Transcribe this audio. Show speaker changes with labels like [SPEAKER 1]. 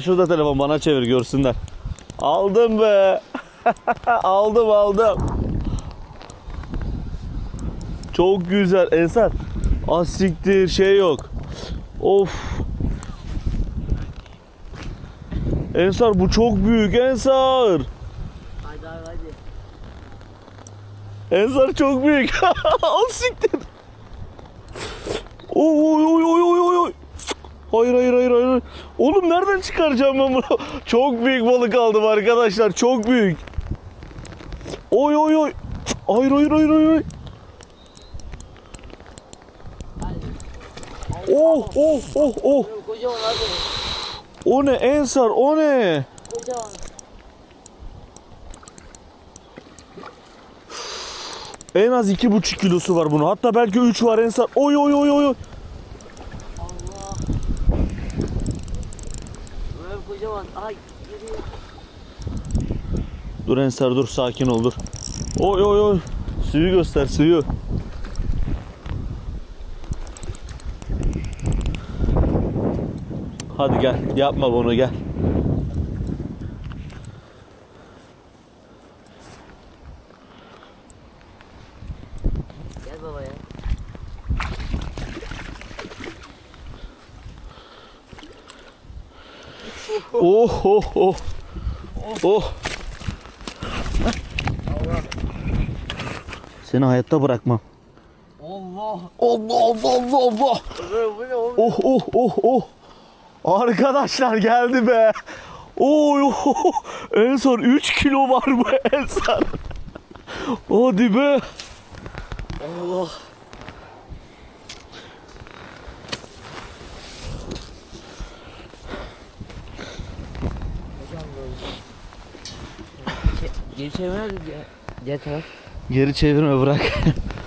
[SPEAKER 1] Şurada telefon bana çevir görsünler. Aldım be. aldım aldım. Çok güzel Ensar. Asiktir şey yok. Of. Ensar bu çok büyük Ensar.
[SPEAKER 2] Hadi abi hadi.
[SPEAKER 1] Ensar çok büyük. Asiktir. Oy oy oy oy oy oy. Hayır hayır hayır hayır. Oğlum nereden çıkaracağım ben bunu? Çok büyük balık aldım arkadaşlar. Çok büyük. Oy oy oy. Hayır hayır hayır hayır. Oh oh oh oh. O ne Ensar o ne? En az iki buçuk kilosu var bunun. Hatta belki üç var Ensar. Oy oy oy oy. oy.
[SPEAKER 2] Allah. Böyle kocaman. Ay geliyor.
[SPEAKER 1] Dur Ensar dur sakin ol dur. Oy oy oy. Suyu göster suyu. Hadi gel yapma bunu gel.
[SPEAKER 2] Gel baba ya.
[SPEAKER 1] Oh oh oh. Oh. Seni hayatta bırakmam.
[SPEAKER 2] Allah.
[SPEAKER 1] Allah Allah Allah Allah. Oh oh oh oh. Arkadaşlar geldi be. Oy oh. En son 3 kilo var bu en son. Hadi be.
[SPEAKER 2] Allah. Geri taraf.
[SPEAKER 1] Geri çevirme bırak.